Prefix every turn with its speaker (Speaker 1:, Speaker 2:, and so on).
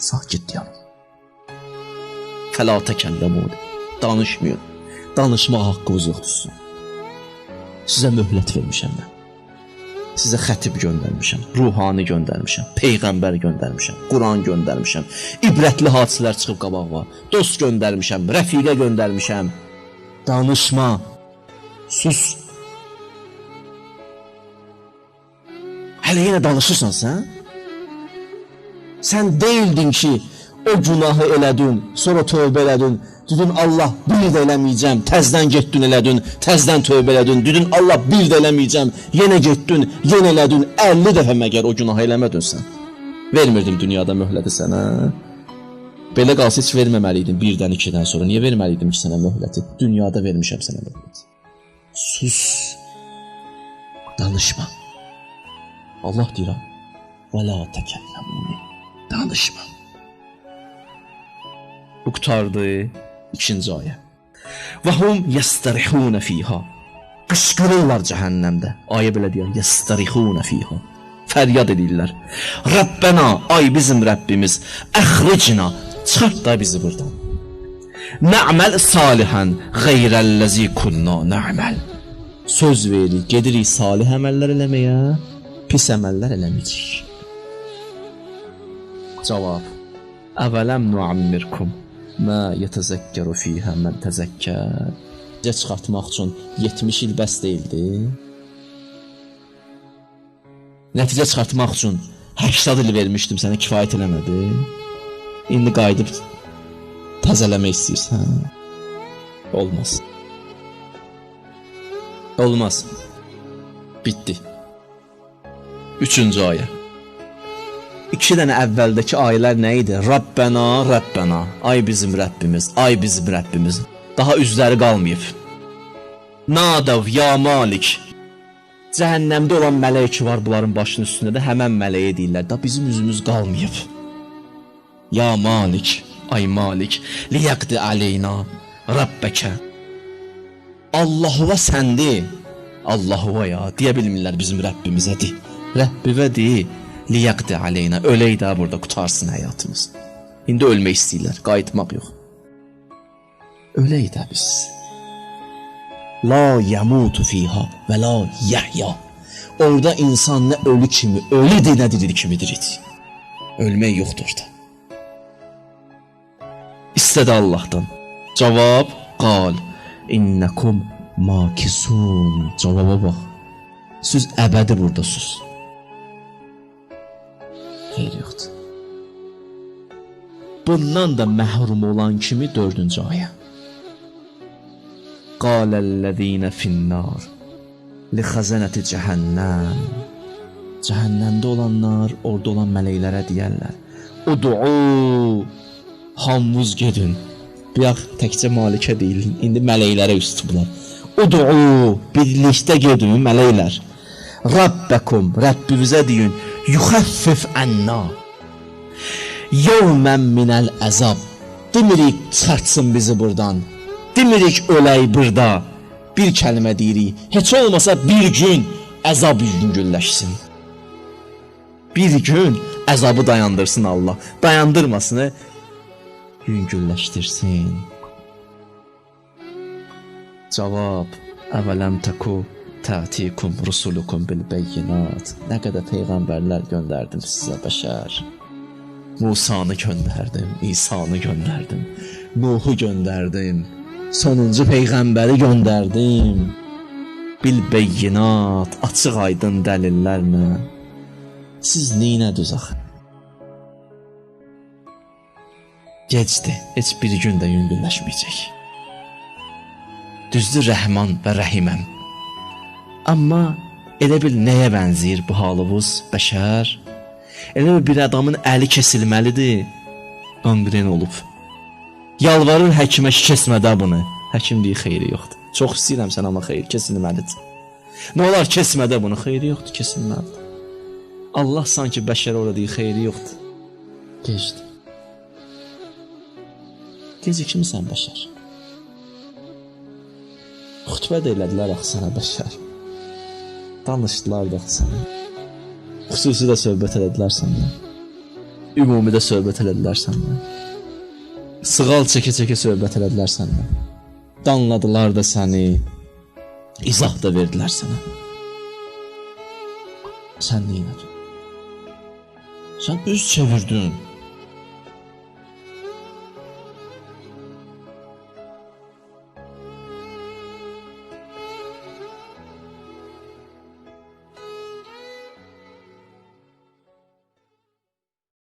Speaker 1: Sakit dayanın. Fəla təkəlləmun. Danışmayın. Danışmaq haqqınız yoxdur. Sizə möhlət vermişəm mən. Sizə xətib göndərmişəm, ruhani göndərmişəm, peyğəmbər göndərmişəm, Quran göndərmişəm, ibrətli hadisələr çıxıb qabağa, dost göndərmişəm, rəfiqə göndərmişəm. Danışma. Sus. Hələ yenə danışırsan sən? Sən deyildin ki, o günahı elədin, sonra tövbə elədin. Dedin Allah bir də eləməyəcəm. Təzdən getdin elədin, təzdən tövbə elədin. Dedin Allah bir də eləməyəcəm. Yenə getdin, yenə elədin. 50 dəfə məgər o günahı eləmədin sən. Vermirdim dünyada möhləti sənə. Belə qalsa heç verməməliydin birdən, ikidən sonra. Niyə verməliydim ki sənə möhləti? Dünyada vermişəm sənə möhləti. Sus. Danışma. Allah deyirəm. Və la təkəlləmuni. Danışma. Bu qutardı ikinci ayə. Və hum yəstərihunə fiha. Qışqırırlar cəhənnəmdə. Ayə belə deyir, yəstərihunə fiha. Fəryad edirlər. Rəbbənə, ay bizim Rəbbimiz, əxricna, çıxart da bizi buradan. Nə'məl salihən qeyrəlləzi kunna nə'məl. Söz veririk, gedirik salih əməllər eləməyə, pis əməllər eləməyəcəyik. Cavab. Əvələm nuammirkum mə yetəzəkkəru fiyhə mən təzəkkər. Necə çıxartmaq üçün 70 il bəs deyildi. Nəticə çıxartmaq üçün 80 il vermişdim sənə kifayət eləmədi. İndi qayıdıb təzələmək istəyirsən. Olmaz. Olmaz. Bitdi. Üçüncü ayə. İki dənə əvvəldəki ayələr nə idi? Rabbena, Rabbena. Ay bizim Rəbbimiz, ay bizim Rəbbimiz. Daha üzləri qalmayıb. Nadav ya Malik. Cəhənnəmdə olan mələk var bunların başının üstündə də həmən mələyə deyirlər. Da bizim üzümüz qalmayıb. Ya Malik, ay Malik, liyaqdi aleyna Rabbəkə. Allahova səndi. Allahova ya deyə bilmirlər bizim Rəbbimizədir. Rəbbivə deyir liyaqdi aleyna ölək də burada qutarsın həyatımız. İndi ölmək istəyirlər, qayıtmaq yox. Ölək də biz. La yamutu fiha və la yahya. Orada insan nə ölü kimi, ölüdür, nə diri kimi dirit. Ölmək yoxdur orada. İstədi Allahdan. Cavab qal innakum makisun. Cavaba bax. Siz əbədi burdasınız. Yoxdur. Bundan da məhrum olan kimi 4-cü ayə. Qalellezine finnar li xəzənəti cəhənnəm. Cəhənnəmdə olanlar orada olan mələklərə deyərlər: "Ud'u hamınız gedin." Bayaq təkcə malikə deyil, indi mələklərə üst tutublar. Ud'u birlikdə gedin mələklər. Rabbakum, Rəbbinizə deyin, yuxaffif anna. Yevmən minəl əzab. Demirik çıxartsın bizi buradan. Demirik ölək burada. Bir kəlmə deyirik. Heç olmasa bir gün əzab yüngülləşsin. Bir gün əzabı dayandırsın Allah. Dayandırmasını yüngülləşdirsin. Cavab: Əvələm təku tətikum rusulukum bil beyinat. Nə qədər peyğəmbərlər göndərdim sizə bəşər. Musanı göndərdim, İsa'nı göndərdim, Nuhu göndərdim, sonuncu peyğəmbəri göndərdim. Bil beyinat, açıq aydın dəlillərlə. Siz neynədiniz axı? Gecdi, heç bir gün də yüngülləşməyəcək. Düzdür Rəhman və Rəhiməm. Amma elə bil nəyə bənzəyir bu halınız, bəşər? Elə bil bir adamın əli kəsilməlidir, qangren olub. Yalvarır həkimə kəsmədə bunu. Həkim deyir xeyri yoxdur. Çox istəyirəm sən amma xeyir kəsilməlidir. Nə olar kəsmədə bunu? Xeyri yoxdur, kəsilməlidir. Allah sanki bəşər orada deyir xeyri yoxdur. Keçdi. Gecikmisən bəşər. Xutbə də elədilər axı sənə bəşər. Danışdılar da sənə. Xüsusi də söhbət elədilər səndən. ümumidə söhbət elədilər səndən. Sığal çəkə-çəkə söhbət elədilər səndən. Danladılar da səni. İzah da verdilər sənə. Sən nə etdin? Sən üz çevirdin.